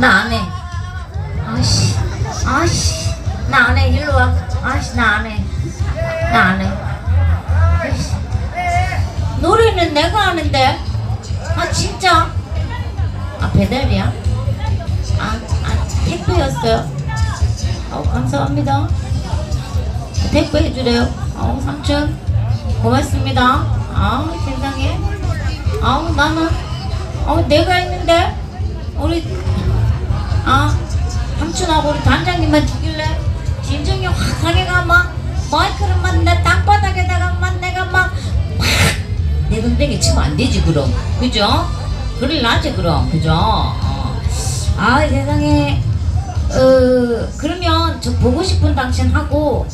나 안 해. 아씨, 아씨, 나 안 해. 일로 와. 아씨, 나 안 해. 나 안 해. 아이씨. 노래는 내가 하는데. 아, 진짜. 아, 배달이야? 아, 아 택배였어요. 어, 감사합니다. 택배 해주래요. 어, 삼촌. 고맙습니다. 아, 세상에. 아, 나는, 어, 내가 했는데, 우리, 아, 삼촌하고 우리 단장님만 죽일래? 진정이 확 상해가 막, 마이크를 막내 땅바닥에다가 막 내가 막, 내 동댕이 치면 안 되지, 그럼. 그죠? 그럴 나지, 그럼. 그죠? 어. 아, 세상에. 어, 그러면 저 보고 싶은 당신 하고,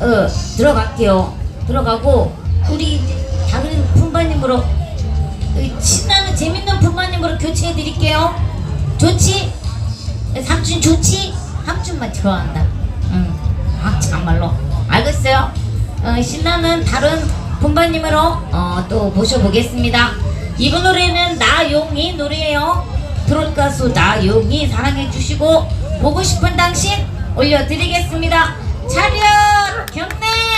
어, 들어갈게요. 들어가고, 우리 작은 품바님으로, 어, 신나는 재밌는 품바님으로 교체해 드릴게요. 좋지? 삼촌 좋지? 삼촌만 좋아한다. 응. 아, 참말로. 알겠어요. 어, 신나는 다른 분바님으로 어, 또 모셔보겠습니다. 이번 노래는 나용이 노래예요. 트롯 가수 나용이 사랑해 주시고 보고 싶은 당신 올려드리겠습니다. 차렷 경례